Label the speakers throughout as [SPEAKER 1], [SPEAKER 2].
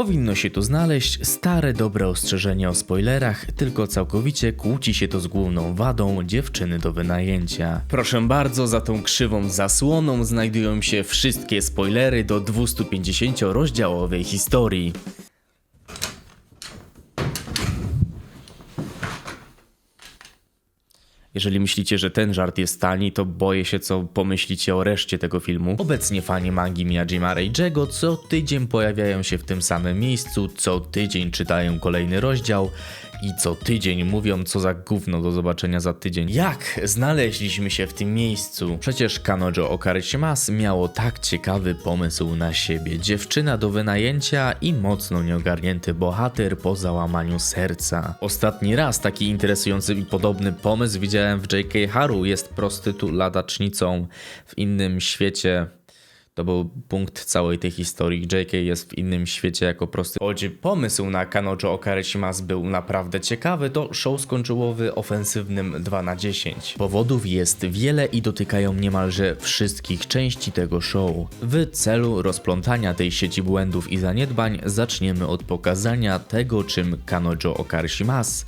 [SPEAKER 1] Powinno się tu znaleźć stare dobre ostrzeżenie o spoilerach, tylko całkowicie kłóci się to z główną wadą dziewczyny do wynajęcia. Proszę bardzo, za tą krzywą zasłoną znajdują się wszystkie spoilery do 250 rozdziałowej historii. Jeżeli myślicie, że ten żart jest tani, to boję się, co pomyślicie o reszcie tego filmu. Obecnie fani mangi Miyajima Reijiego co tydzień pojawiają się w tym samym miejscu, co tydzień czytają kolejny rozdział i co tydzień mówią, co za gówno do zobaczenia za tydzień. Jak znaleźliśmy się w tym miejscu? Przecież Kanojo Okarishimas miało tak ciekawy pomysł na siebie. Dziewczyna do wynajęcia i mocno nieogarnięty bohater po załamaniu serca. Ostatni raz taki interesujący i podobny pomysł widziałem w J.K. Haru. Jest prostytuladacznicą w innym świecie. To był punkt całej tej historii. JK jest w innym świecie jako prosty. Choć pomysł na Kanojo Okarishimas był naprawdę ciekawy, to show skończyło w ofensywnym 2 na 10. Powodów jest wiele i dotykają niemalże wszystkich części tego show. W celu rozplątania tej sieci błędów i zaniedbań zaczniemy od pokazania tego, czym Kanojo Okarishimas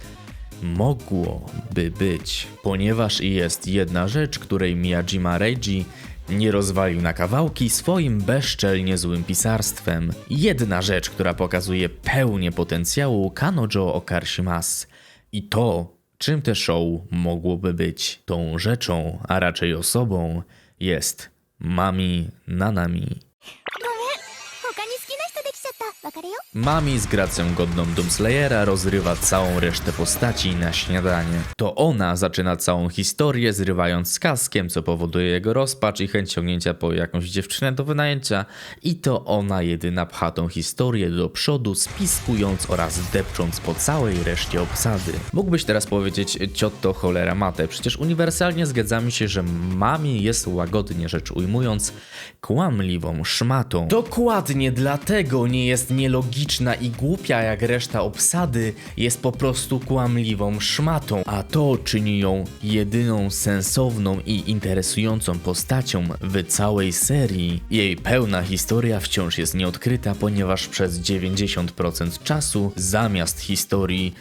[SPEAKER 1] mogłoby być. Ponieważ jest jedna rzecz, której Miyajima Reiji nie rozwalił na kawałki swoim bezczelnie złym pisarstwem. Jedna rzecz, która pokazuje pełnię potencjału Kanojo Okarishimas. I to, czym te show mogłoby być. Tą rzeczą, a raczej osobą, jest Mami Nanami. Mami z gracją godną Doomslayera rozrywa całą resztę postaci na śniadanie. To ona zaczyna całą historię, zrywając z kaskiem, co powoduje jego rozpacz i chęć ciągnięcia po jakąś dziewczynę do wynajęcia. I to ona jedyna pcha tą historię do przodu, spiskując oraz depcząc po całej reszcie obsady. Mógłbyś teraz powiedzieć, ciotto cholera mate, przecież uniwersalnie zgadzamy się, że Mami jest łagodnie rzecz ujmując kłamliwą szmatą. Dokładnie dlatego nie jest nielogiczna i głupia jak reszta obsady, jest po prostu kłamliwą szmatą, a to czyni ją jedyną sensowną i interesującą postacią w całej serii. Jej pełna historia wciąż jest nieodkryta, ponieważ przez 90% czasu zamiast historii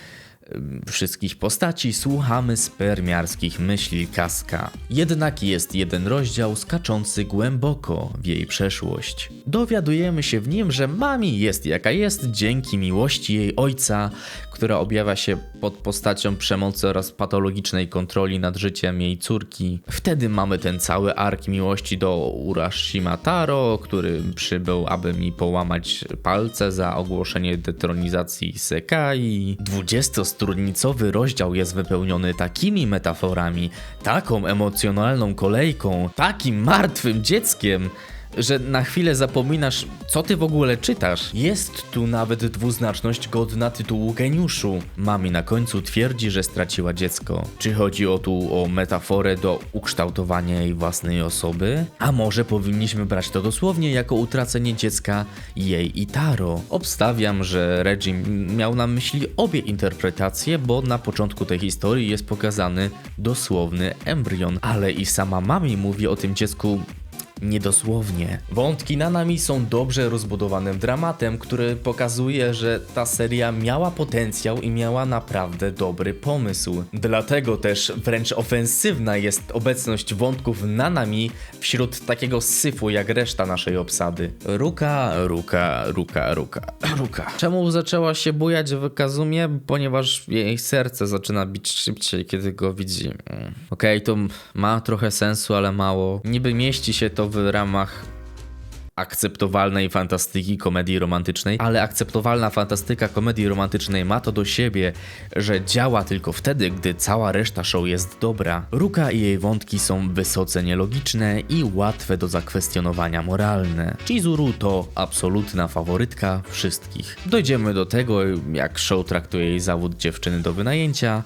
[SPEAKER 1] wszystkich postaci słuchamy spermiarskich myśli Kaska. Jednak jest jeden rozdział skaczący głęboko w jej przeszłość. Dowiadujemy się w nim, że Mami jest jaka jest dzięki miłości jej ojca, która objawia się pod postacią przemocy oraz patologicznej kontroli nad życiem jej córki. Wtedy mamy ten cały ark miłości do Urashima Taro, który przybył, aby mi połamać palce za ogłoszenie detronizacji Sekai. 20-strunicowy rozdział jest wypełniony takimi metaforami, taką emocjonalną kolejką, takim martwym dzieckiem, że na chwilę zapominasz, co ty w ogóle czytasz. Jest tu nawet dwuznaczność godna tytułu geniuszu. Mami na końcu twierdzi, że straciła dziecko. Czy chodzi o tu o metaforę do ukształtowania jej własnej osoby? A może powinniśmy brać to dosłownie jako utracenie dziecka jej i Taro? Obstawiam, że Reggie miał na myśli obie interpretacje, bo na początku tej historii jest pokazany dosłowny embrion, ale i sama Mami mówi o tym dziecku Niedosłownie. Wątki Nanami są dobrze rozbudowanym dramatem, który pokazuje, że ta seria miała potencjał i miała naprawdę dobry pomysł. Dlatego też wręcz ofensywna jest obecność wątków Nanami wśród takiego syfu jak reszta naszej obsady. Ruka, ruka, ruka, ruka, ruka. Czemu zaczęła się bujać w Kazumie? Ponieważ jej serce zaczyna bić szybciej, kiedy go widzi. Okej, to ma trochę sensu, ale mało. Niby mieści się to w ramach akceptowalnej fantastyki komedii romantycznej, ale akceptowalna fantastyka komedii romantycznej ma to do siebie, że działa tylko wtedy, gdy cała reszta show jest dobra. Ruka i jej wątki są wysoce nielogiczne i łatwe do zakwestionowania moralne. Chizuru to absolutna faworytka wszystkich. Dojdziemy do tego, jak show traktuje jej zawód dziewczyny do wynajęcia.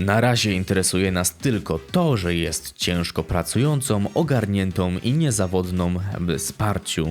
[SPEAKER 1] Na razie interesuje nas tylko to, że jest ciężko pracującą, ogarniętą i niezawodną w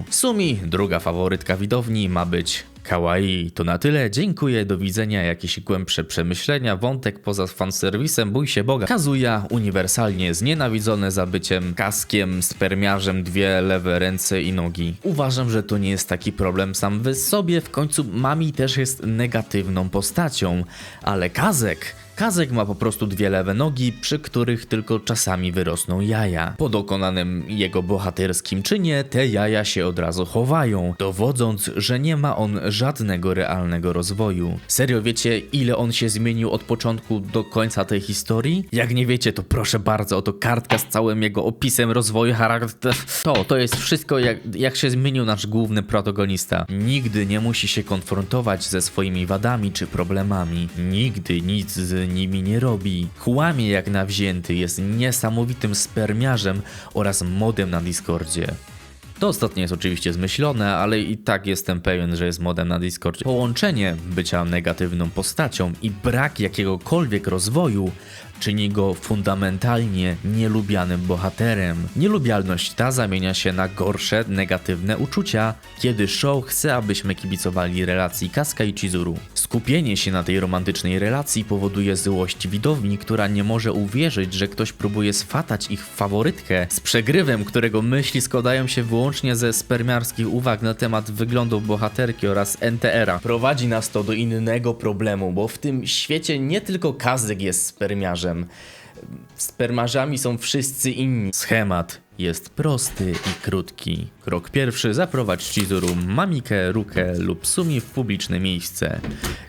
[SPEAKER 1] wsparciu. Sumi, druga faworytka widowni, ma być Kawaii, to na tyle. Dziękuję, do widzenia. Jakieś głębsze przemyślenia, wątek poza fanserwisem, bój się Boga. Kazuya uniwersalnie znienawidzone za byciem kaskiem, spermiarzem, dwie lewe ręce i nogi. Uważam, że to nie jest taki problem sam w sobie. W końcu Mami też jest negatywną postacią, ale Kazek... Kazek ma po prostu dwie lewe nogi, przy których tylko czasami wyrosną jaja. Po dokonanym jego bohaterskim czynie te jaja się od razu chowają, dowodząc, że nie ma on żadnego realnego rozwoju. Serio wiecie, ile on się zmienił od początku do końca tej historii? Jak nie wiecie, to proszę bardzo, oto kartka z całym jego opisem rozwoju charakteru. To, to jest wszystko, jak, jak się zmienił nasz główny protagonista. Nigdy nie musi się konfrontować ze swoimi wadami czy problemami. Nigdy nic z nimi nie robi. Kłamie jak nawzięty, jest niesamowitym spermiarzem oraz modem na Discordzie. To ostatnie jest oczywiście zmyślone, ale i tak jestem pewien, że jest modem na Discordzie. Połączenie bycia negatywną postacią i brak jakiegokolwiek rozwoju czyni go fundamentalnie nielubianym bohaterem. Nielubialność ta zamienia się na gorsze, negatywne uczucia, kiedy show chce, abyśmy kibicowali relacji Kaska i Chizuru. Skupienie się na tej romantycznej relacji powoduje złość widowni, która nie może uwierzyć, że ktoś próbuje swatać ich faworytkę z przegrywem, którego myśli składają się wyłącznie ze spermiarskich uwag na temat wyglądu bohaterki oraz NTR-a. Prowadzi nas to do innego problemu, bo w tym świecie nie tylko Kazek jest spermiarzem. Spermarzami są wszyscy inni. Schemat jest prosty i krótki. Krok pierwszy: zaprowadź Chizuru, Mamikę, Rukę lub Sumi w publiczne miejsce.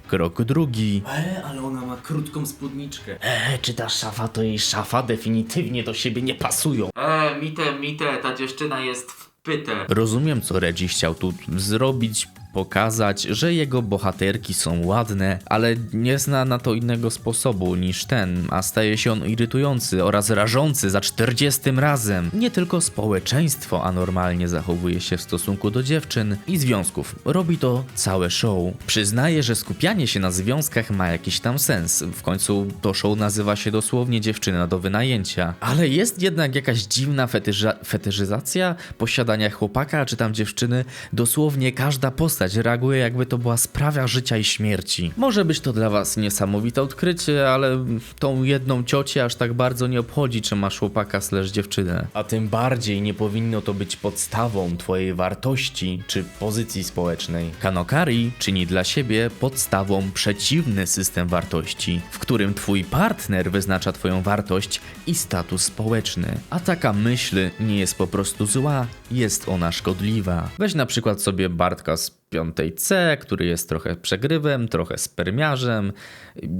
[SPEAKER 1] Krok drugi: E, ale ona ma krótką spódniczkę. E, czy ta szafa to jej szafa? Definitywnie do siebie nie pasują.
[SPEAKER 2] E, Mite, Mite, ta dziewczyna jest wpyte.
[SPEAKER 1] Rozumiem, co Reggie chciał tu zrobić, pokazać, że jego bohaterki są ładne, ale nie zna na to innego sposobu niż ten, a staje się on irytujący oraz rażący za czterdziestym razem. Nie tylko społeczeństwo anormalnie zachowuje się w stosunku do dziewczyn i związków. Robi to całe show. Przyznaje, że skupianie się na związkach ma jakiś tam sens. W końcu to show nazywa się dosłownie dziewczyna do wynajęcia. Ale jest jednak jakaś dziwna fetysza- posiadania chłopaka czy tam dziewczyny. Dosłownie każda postać reaguje jakby to była sprawa życia i śmierci. Może być to dla was niesamowite odkrycie, ale tą jedną ciocię aż tak bardzo nie obchodzi, czy masz chłopaka slash dziewczynę. A tym bardziej nie powinno to być podstawą twojej wartości czy pozycji społecznej. Kanokari czyni dla siebie podstawą przeciwny system wartości, w którym twój partner wyznacza twoją wartość i status społeczny. A taka myśl nie jest po prostu zła, jest ona szkodliwa. Weź na przykład sobie Bartka z piątej C, który jest trochę przegrywem, trochę spermiarzem.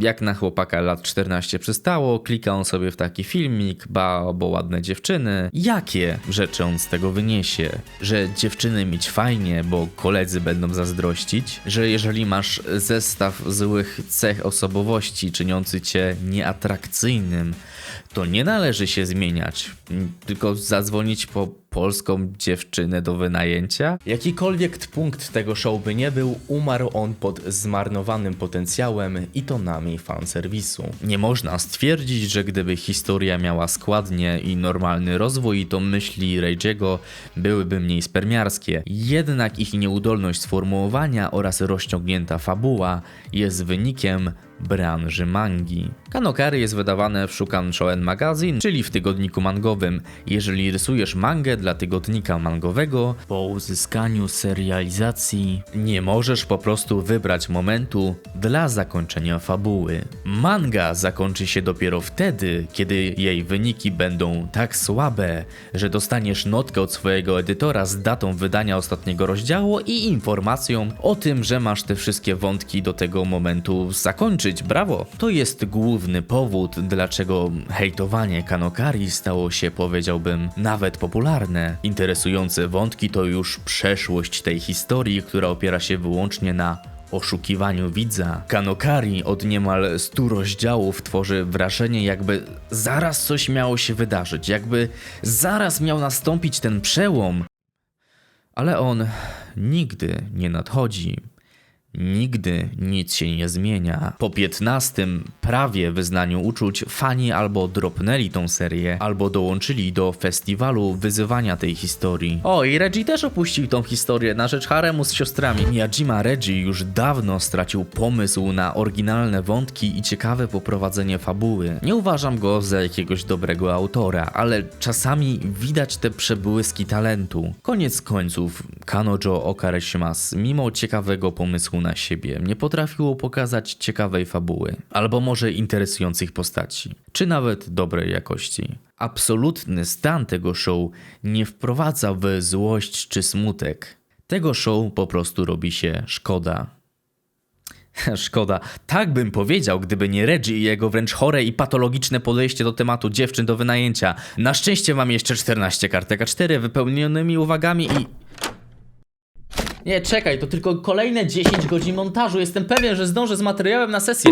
[SPEAKER 1] Jak na chłopaka lat 14 przystało, klika on sobie w taki filmik, ba, bo ładne dziewczyny. Jakie rzeczy on z tego wyniesie? Że dziewczyny mieć fajnie, bo koledzy będą zazdrościć? Że jeżeli masz zestaw złych cech osobowości czyniący cię nieatrakcyjnym, to nie należy się zmieniać, tylko zadzwonić po polską dziewczynę do wynajęcia? Jakikolwiek punkt tego show by nie był, umarł on pod zmarnowanym potencjałem i tonami fanserwisu. Nie można stwierdzić, że gdyby historia miała składnie i normalny rozwój, to myśli Reijiego byłyby mniej spermiarskie. Jednak ich nieudolność sformułowania oraz rozciągnięta fabuła jest wynikiem branży mangi. Kanokary jest wydawane w Shukan Shonen Magazine, czyli w tygodniku mangowym. Jeżeli rysujesz mangę dla tygodnika mangowego, po uzyskaniu serializacji nie możesz po prostu wybrać momentu dla zakończenia fabuły. Manga zakończy się dopiero wtedy, kiedy jej wyniki będą tak słabe, że dostaniesz notkę od swojego edytora z datą wydania ostatniego rozdziału i informacją o tym, że masz te wszystkie wątki do tego momentu zakończyć. Brawo! To jest główny powód, dlaczego hejtowanie Kanokari stało się, powiedziałbym, nawet popularne. Interesujące wątki to już przeszłość tej historii, która opiera się wyłącznie na oszukiwaniu widza. Kanokari od niemal 100 rozdziałów tworzy wrażenie, jakby zaraz coś miało się wydarzyć, jakby zaraz miał nastąpić ten przełom. Ale on nigdy nie nadchodzi. Nigdy nic się nie zmienia. Po 15 prawie wyznaniu uczuć fani albo dropnęli tą serię, albo dołączyli do festiwalu wyzywania tej historii. O, i Reggie też opuścił tą historię na rzecz haremu z siostrami. Miyajima Reggie już dawno stracił pomysł na oryginalne wątki i ciekawe poprowadzenie fabuły. Nie uważam go za jakiegoś dobrego autora, ale czasami widać te przebłyski talentu. Koniec końców, Kanojo Okareshimas, mimo ciekawego pomysłu na siebie, nie potrafiło pokazać ciekawej fabuły, albo może interesujących postaci, czy nawet dobrej jakości. Absolutny stan tego show nie wprowadza w złość czy smutek. Tego show po prostu robi się szkoda. Szkoda. Tak bym powiedział, gdyby nie Reggie i jego wręcz chore i patologiczne podejście do tematu dziewczyn do wynajęcia. Na szczęście mam jeszcze 14 kartek A4 wypełnionymi uwagami i... Nie, czekaj, to tylko kolejne 10 godzin montażu. Jestem pewien, że zdążę z materiałem na sesję.